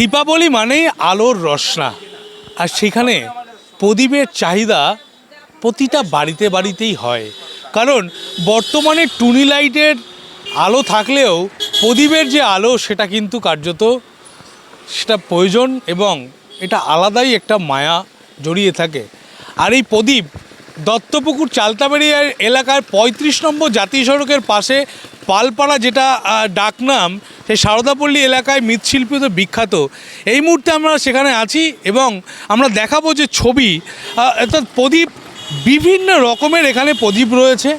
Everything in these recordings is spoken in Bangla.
দীপাবলি মানেই আলোর রসনা। আর সেখানে প্রদীপের চাহিদা প্রতিটা বাড়িতে বাড়িতেই হয়। কারণ বর্তমানে টুনি লাইটের আলো থাকলেও প্রদীপের যে আলো সেটা কিন্তু কার্যত সেটা প্রয়োজন এবং এটা আলাদাই একটা মায়া জড়িয়ে থাকে। আর এই প্রদীপ দত্তপুকুর চালতাবাড়িয়ার এলাকার পঁয়ত্রিশ নম্বর জাতীয় সড়কের পাশে পালপাড়া যেটা ডাকনাম, সেই সারদাপল্লী এলাকায় মৃৎশিল্পী তো বিখ্যাত। এই মুহূর্তে আমরা সেখানে আছি এবং আমরা দেখাবো যে ছবি অর্থাৎ প্রদীপ বিভিন্ন রকমের এখানে প্রদীপ রয়েছে।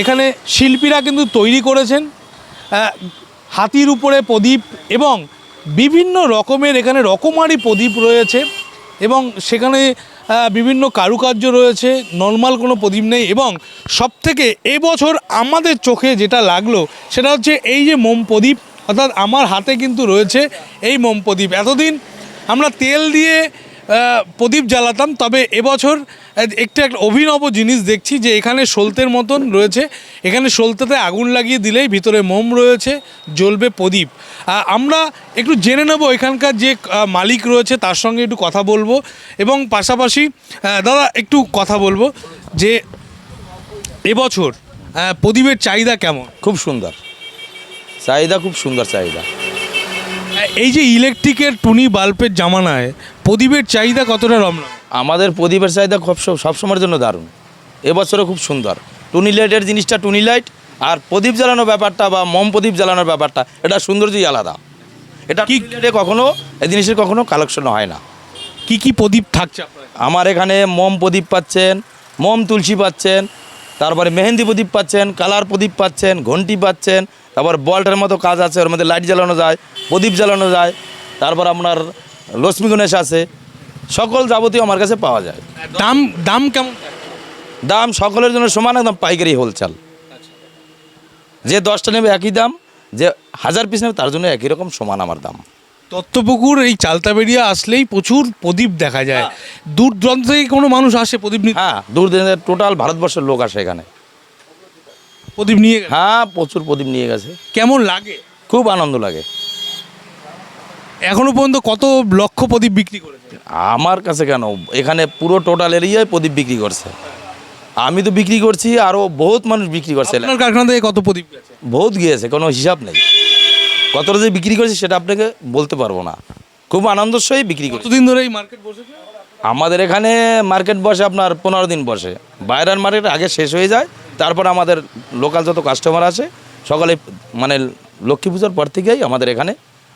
এখানে শিল্পীরা কিন্তু তৈরি করেছেন। হাতির উপরে প্রদীপ এবং বিভিন্ন রকমের এখানে রকমারি প্রদীপ রয়েছে এবং সেখানে বিভিন্ন কারুকার্য রয়েছে নর্মাল কোনো প্রদীপ নেই এবং সবথেকে এবছর আমাদের চোখে যেটা লাগল সেটা হচ্ছে এই যে মোম প্রদীপ, অর্থাৎ আমার হাতে কিন্তু রয়েছে এই মোম প্রদীপ। এতদিন আমরা তেল দিয়ে প্রদীপ জ্বালাতাম, তবে এবছর একটা একটা অভিনব জিনিস দেখছি যে এখানে সলতের মতন রয়েছে। এখানে সলতেতে আগুন লাগিয়ে দিলেই ভিতরে মোম রয়েছে জ্বলবে প্রদীপ। আমরা একটু জেনে নেব এখানকার যে মালিক রয়েছে তার সঙ্গে একটু কথা বলব। এবং পাশাপাশি দাদা একটু কথা বলব যে এবছর প্রদীপের চাহিদা কেমন? খুব সুন্দর। চাহিদা খুব সুন্দর চাহিদা। এই যে ইলেকট্রিকের টুনি বাল্বের জামানায় প্রদীপের চাহিদা কতটা রমনা আমাদের প্রদীপের চাহিদা খুব সব- সবসময়ের জন্য দারুণ। এবছরও খুব সুন্দর। টুনি লাইটের জিনিসটা টুনি লাইট আর প্রদীপ জ্বালানোর ব্যাপারটা বা মম প্রদীপ জ্বালানোর ব্যাপারটা এটা সৌন্দর্যই আলাদা। এটা কি কখনো এই জিনিসের কখনো কালেকশন হয় না। কি কি প্রদীপ থাকছে আমার এখানে মম প্রদীপ পাচ্ছেন মম তুলসী পাচ্ছেন তারপরে মেহেন্দি প্রদীপ পাচ্ছেন কালার প্রদীপ পাচ্ছেন ঘন্টি পাচ্ছেন তারপর বল্টের মতো কাজ আছে ওর মধ্যে লাইট জ্বালানো যায় প্রদীপ জ্বালানো যায় তারপর আপনার লক্ষ্মী গণেশ আছে সকল যাবতীয় আমার কাছে পাওয়া যায়। দাম দাম কেমন? দাম সকলের জন্য সমান একদম পাইকারি হোলসেল যে দশটা নেবে একই দাম যে হাজার পিস নেবে তার জন্য একই রকম সমান আমার দাম। দত্তপুকুর এই চালতাবেড়িয়া আসলেই প্রচুর প্রদীপ দেখা যায়। দূর দূরান্ত থেকে কোনো মানুষ আসে প্রদীপ নিয়ে হ্যাঁ দূর টোটাল ভারতবর্ষের লোক আসে এখানে। প্রদীপ নিয়ে হ্যাঁ প্রচুর প্রদীপ নিয়ে গেছে। কেমন লাগে? খুব আনন্দ লাগে। এখনও পর্যন্ত কত লক্ষ প্রদীপ বিক্রি করেছে? আমার কাছে কেন? এখানে পুরো টোটাল এরিয়ায় প্রদীপ বিক্রি করছে। আমি তো বিক্রি করছি আরও বহুত মানুষ বিক্রি করছে। আপনার কারখানা থেকে কত প্রদীপ গেছে? বহুত গিয়েছে কোনো হিসাব নেই। কতটা যে বিক্রি করছি সেটা আপনাকে বলতে পারব না। খুব আনন্দের সহিত বিক্রি করছি। কতদিন ধরে এই মার্কেট বসেছে? আমাদের এখানে মার্কেট বসে আপনার পনেরো দিন বসে। বাইরের মার্কেট আগে শেষ হয়ে যায় তারপর আমাদের লোকাল যত কাস্টমার আছে সকালে মানে লক্ষ্মী পুজোর পর থেকেই আমাদের এখানে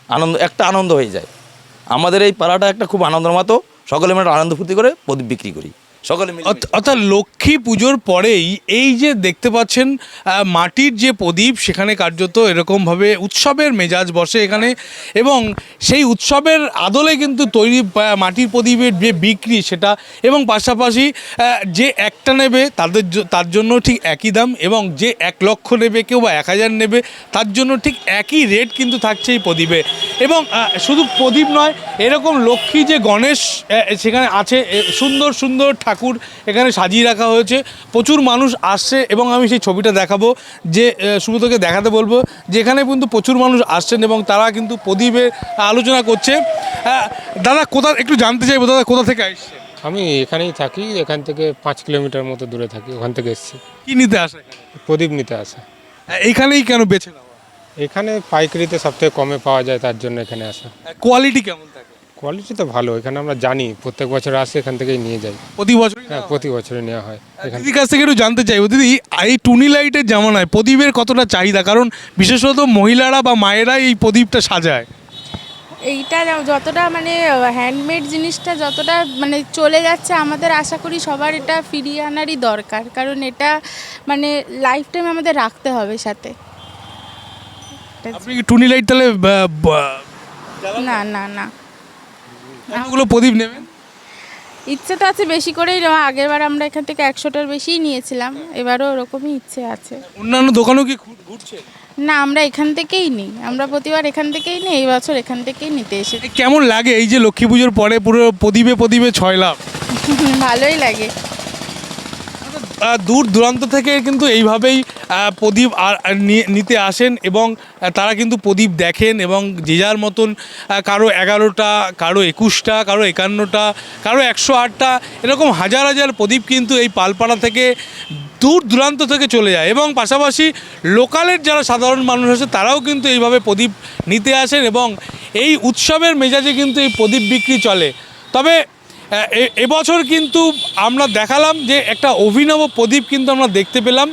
আনন্দ, একটা আনন্দ হয়ে যায়। আমাদের এই পাড়াটা একটা খুব আনন্দের মতো, সকলে মিলে আনন্দ ফুর্তি করে প্রদীপ বিক্রি করি। সকলে অর্থাৎ লক্ষ্মী পুজোর পরেই এই যে দেখতে পাচ্ছেন মাটির যে প্রদীপ সেখানে কার্যত এরকমভাবে উৎসবের মেজাজ বসে এখানে এবং সেই উৎসবের আদলে কিন্তু তৈরি মাটির প্রদীপের যে বিক্রি সেটা এবং পাশাপাশি যে একটা নেবে তাদের তার জন্য ঠিক একই দাম এবং যে এক লক্ষ নেবে কেউ বা এক হাজার নেবে তার জন্য ঠিক একই রেট কিন্তু থাকছে এই প্রদীপে। এবং শুধু প্রদীপ নয় এরকম লক্ষ্মী যে গণেশ সেখানে আছে সুন্দর সুন্দর ঠাকুর এখানে সাজিয়ে রাখা হয়েছে। প্রচুর মানুষ আসছে এবং আমি সেই ছবিটা দেখাবো যে সুব্রতকে দেখাতে বলব যে এখানে কিন্তু প্রচুর মানুষ আসছেন এবং তারা কিন্তু প্রদীপে আলোচনা করছে। দাদা কোথা একটু জানতে চাইব দাদা কোথা থেকে আসছে আমি এখানেই থাকি এখান থেকে পাঁচ কিলোমিটার মতো দূরে থাকি ওখান থেকে এসেছি। কি নিতে আসে প্রদীপ নিতে আসা। এইখানেই কেন বেছে নেওয়া? এখানে পাইকারিতে সবথেকে কমে পাওয়া যায় তার জন্য এখানে আসা। কোয়ালিটি কেমন থাকে? কোয়ালিটি তো ভালো এখানে আমরা জানি প্রত্যেক বছর আসে এখান থেকেই নিয়ে যাই। প্রতি বছর হ্যাঁ প্রতি বছরে নেওয়া হয় এখানে দিদির কাছ থেকে একটু জানতে চাইব দিদি এই টুনি লাইটের জামানায় প্রদীপের কতটা চাহিদা? কারণ বিশেষত মহিলারা বা মায়েরা এই প্রদীপটা সাজায়। এইটা যতটা মানে হ্যান্ডমেড জিনিসটা যতটা মানে চলে যাচ্ছে আমাদের আশা করি সবার এটা ফিরিয়ে আনারই দরকার। কারণ এটা মানে লাইফ টাইম আমাদের রাখতে হবে সাথে। আপনি কি টুনি লাইট তাহলে বা- বা- না না না। কতগুলো প্রদীপ নেবেন? ইচ্ছে তো আছে বেশি করেই নেওয়া। আগের বার আমরা এখান থেকে একশোটার বেশিই নিয়েছিলাম। এবারও ওরকমই ইচ্ছে আছে। অন্যান্য দোকানেও কি ঘুরছে? না আমরা এখান থেকেই নিই। আমরা প্রতিবার এখান থেকেই নিই এই বছর এখান থেকেই নিতে এসেছি। এই কেমন লাগে এই যে লক্ষ্মী পুজোর পরে পুরো প্রদীপে প্রদীপে ছয় লাভ? ভালোই লাগে। দূর দূরান্ত থেকে কিন্তু এইভাবেই প্রদীপ নিতে আসেন এবং তারা কিন্তু প্রদীপ দেখেন এবং যে যার মতন কারও এগারোটা, কারও একুশটা, কারও একান্নটা, কারও একশো আটটা, এরকম হাজার হাজার প্রদীপ কিন্তু এই পালপাড়া থেকে দূর দূরান্ত থেকে চলে যায় এবং পাশাপাশি লোকালের যারা সাধারণ মানুষ আছে, তারাও কিন্তু এইভাবে প্রদীপ নিতে আসেন এবং এই উৎসবের মেজাজে কিন্তু এই প্রদীপ বিক্রি চলে। তবে এবছর কিন্তু আমরা দেখালাম যে একটা অভিনব প্রদীপ কিন্তু আমরা দেখতে পেলাম।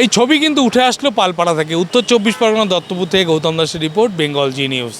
এই ছবি কিন্তু উঠে আসলো পালপাড়া থেকে। উত্তর চব্বিশ পরগনা দত্তপুর থেকে গৌতম দাসের রিপোর্ট, বেঙ্গল জি নিউজ।